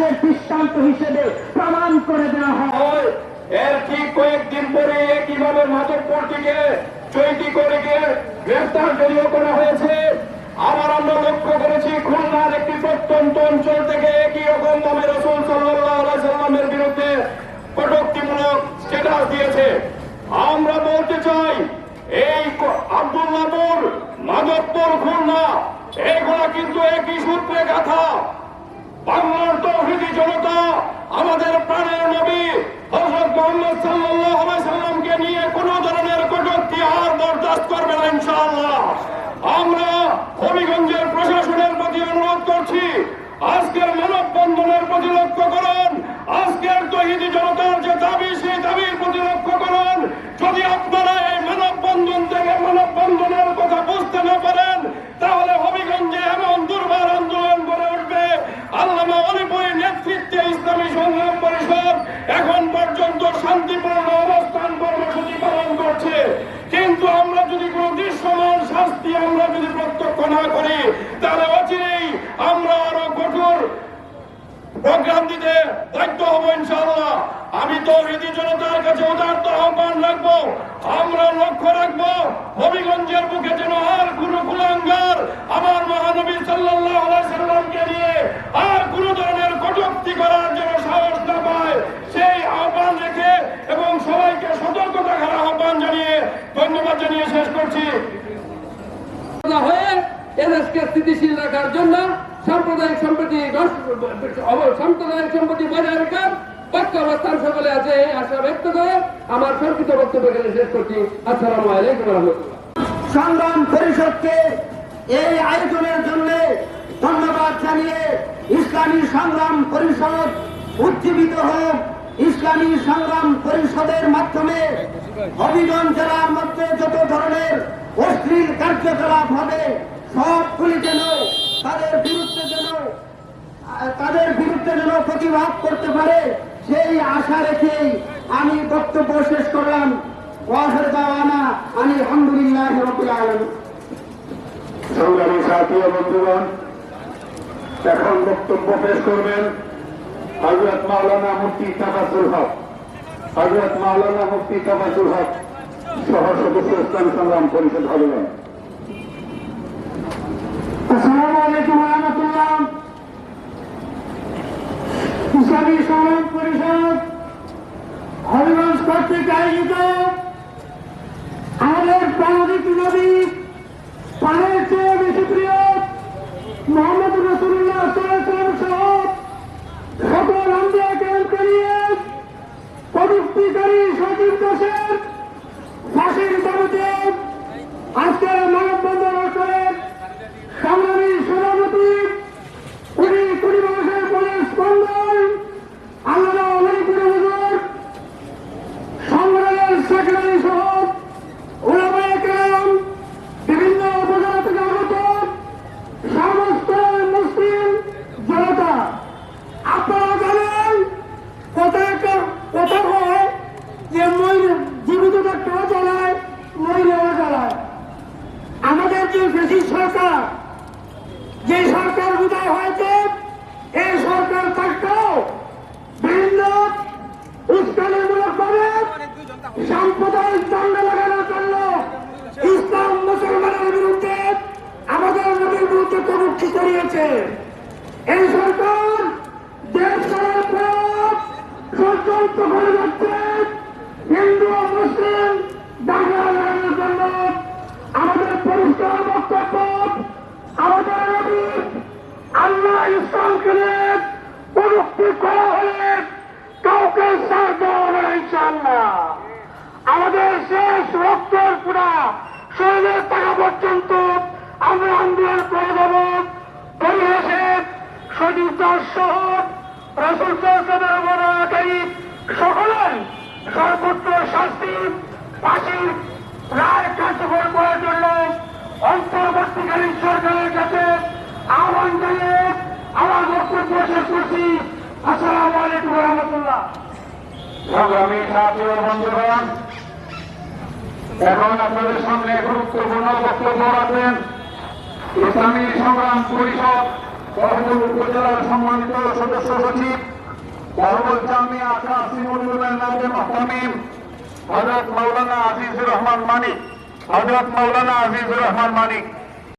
ইতিহাসের দৃষ্টান্ত হিসেবে প্রমাণ করে দেওয়া হয়। এর ঠিক কয়েকদিন পরে কীভাবে মাধবপুর থেকে চৈতি করে গিয়ে গ্রেফতার যদিও করা হয়েছে? আবার আমরা লক্ষ্য করেছি, খুলনার একটি প্রত্যন্ত অঞ্চল থেকে একই রকম ভাবে রসুল সাল্লামের বিরুদ্ধে কটুক্তিমূলক স্ট্যাটাস দিয়েছে। আমরা বলতে চাই, এই ক- আব্দুল্লাহপুর মাধবপুর, খুলনা, এগুলা কিন্তু একই সূত্রে গাথা বাংলার তৌহিদি জনতা আমাদের প্রাণের নবী হযরত মুহাম্মদ সাল্লাল্লাহু আলাইহি সাল্লামকে নিয়ে কোন ধরনের কটূক্তি আর বরদাস্ত করবে না ইনশাআল্লাহ আমরা হবিগঞ্জের প্রশাসনের প্রতি অনুরোধ করছি আজকের মানববন্ধনের প্রতি লক্ষ্য করুন আজকের তহিদি জনতার যে দাবি সেই দাবির প্রতি লক্ষ্য করুন যদি আপনারা এই মানববন্ধন থেকে মানববন্ধনের কথা বুঝতে না পারেন তাহলে হবিগঞ্জে এমন দুর্বার আন্দোলন গড়ে উঠবে আল্লামা অলিপুরের নেতৃত্বে ইসলামী সংগ্রাম পরিষদ এখন পর্যন্ত শান্তিপূর্ণ অবস্থান কর্মসূচি পালন করছে কিন্তু আমরা যদি কোন দৃশ্যমান শাস্তি আমরা যদি প্রত্যক্ষ না করি তাহলে অচিরেই আমরা আরও কঠোর প্রোগ্রাম দায়িত্ব হব ইনশাআল্লাহ। আমি তো হৃদি জনতার কাছে উদার্ত আহ্বান রাখব, আমরা লক্ষ্য রাখব, হবিগঞ্জের বুকে যেন আর কোন কুলাঙ্গার আমার মহানবী সাল্লাল্লাহু আলাইহি সাল্লামকে নিয়ে আর কোন ধরনের কটূক্তি করার জন্য সাহস না পায়, সেই আহ্বান রেখে এবং সবাইকে সতর্ক থাকার আহ্বান জানিয়ে ধন্যবাদ জানিয়ে শেষ করছি। হয়ে এদেশকে স্থিতিশীল রাখার জন্য সাম্প্রদায়িক সম্প্রতি সাম্প্রদায়িক সম্পত্তি বজায় রাখার পক্ষ অবস্থান সকলে আছে আশা ব্যক্ত করে আমার সংক্ষিপ্ত বক্তব্য এখানে শেষ করছি। আসসালামু আলাইকুম সংগ্রাম পরিষদকে এই আয়োজনের জন্য ধন্যবাদ জানিয়ে ইসলামী সংগ্রাম পরিষদ উজ্জীবিত হোক। ইসলামী সংগ্রাম পরিষদের মাধ্যমে হবিগঞ্জ জেলার মধ্যে যত ধরনের অশ্লীল কার্যকলাপ হবে, সবগুলি যেন তাদের বিরুদ্ধে যেন তাদের বিরুদ্ধে যেন প্রতিবাদ করতে পারে, সেই আশা রেখেই আমি বক্তব্য শেষ করলাম। ওয়াহের দাওয়ানা আমি আলহামদুলিল্লাহ রবিল সংগ্রামী সাথী বন্ধুগণ, এখন বক্তব্য পেশ করবেন হজরত মাওলানা মুফতি তাফাসুল হক। হজরত মাওলানা মুফতি তাফাসুল হক সহ সদস্য ইসলাম সংগ্রাম পরিষদ হবিগঞ্জ আসসালামু আলাইকুম রহমতুল্লাহ ইসলামী সংগ্রাম পরিষদ হরিগঞ্জ কর্তৃক আয়োজিত আমাদের প্রাণবিক নবী প্রাণের চেয়ে বেশি প্রিয় মোহাম্মদ রসুল্লাহ সাল্লাম সহ সকল আম্বিয়া কেরামকে নিয়ে প্রযুক্তিকারী আজকের মানববন্ধন অনুষ্ঠানের সংগ্রামী বেশি সরকার। যে সরকার বিদায় হয়েছে এই সরকার থাকতেও বিভিন্ন উস্কানিমূলক ভাবে সাম্প্রদায়িক দণ্ড লাগানোর জন্য ইসলাম মুসলমানের বিরুদ্ধে আমাদের নবীর বিরুদ্ধে কটূক্তি করিয়েছে এই সরকার দেশ করার পর হিন্দু মুসলিম দাঙ্গা বিশাল বক্তব্য আমাদের প্রযুক্তি কাউকে সার দেওয়া না আমাদের শেষ রক্তের পুরা শরীরের টাকা পর্যন্ত আমরা আন্দোলন করে দেব পরিবেশে সচিবদার সহ রসুল সকলের সর্বোচ্চ শাস্তি করছি আসসালামু আলাইকুম রহমতুল্লাহ। সংগ্রামী সাথী বন্ধুগণ, এখন আপনাদের সামনে গুরুত্বপূর্ণ বক্তব্য রাখবেন। ইসলামী সংগ্রাম আজিজুর রহমান মানিক, হযরত মাওলানা আজিজুর রহমান মানিক।